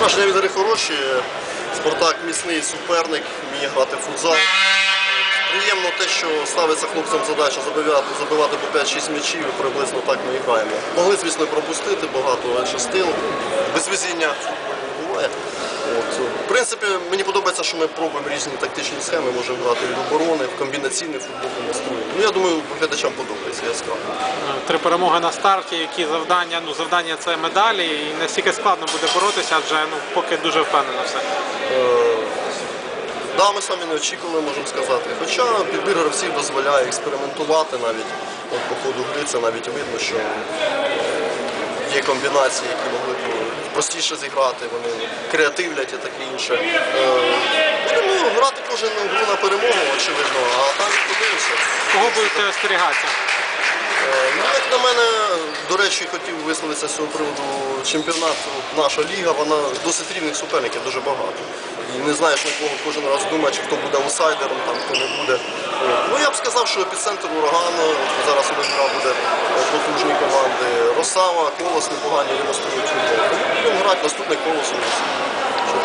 Враження від хороші. Спартак міцний суперник, вміє грати в футзал. Приємно те, що ставиться хлопцям задача забивати, забивати по 5-6 м'ячів, і приблизно так ми і граємо. Могли, звісно, пропустити багато частин. Без везіння буває. От. В принципі, мені подобається, що ми пробуємо різні тактичні схеми, можемо грати від оборони, в комбінаційний футбол демонструємо. Ну, я думаю, глядачам подобається. Три перемоги на старті, які завдання, ну завдання це медалі, і настільки складно буде боротися, адже ну поки дуже впевнено все. Да, ми самі не очікували, можемо сказати. Хоча підбір гравців дозволяє експериментувати навіть. От по ходу гри це навіть видно, що є комбінації, які могли б простіше зіграти, вони креативлять і таке інше. Е, Будемо грати кожен гру на перемогу, очевидно, а там подивимося. Кого будете остерігатися? Е, Ну, як на мене, до речі, хотів висловитися з цього приводу чемпіонату. Наша ліга, вона досить рівних суперників, дуже багато. І не знаєш на кого кожен раз думає, чи хто буде аутсайдером, там, хто не буде. Ну я б сказав, що епіцентр урагану, зараз у них буде потужні команди. Росава, Колос непогані демонструють футбол. Тому Будемо грати наступний колос у нас.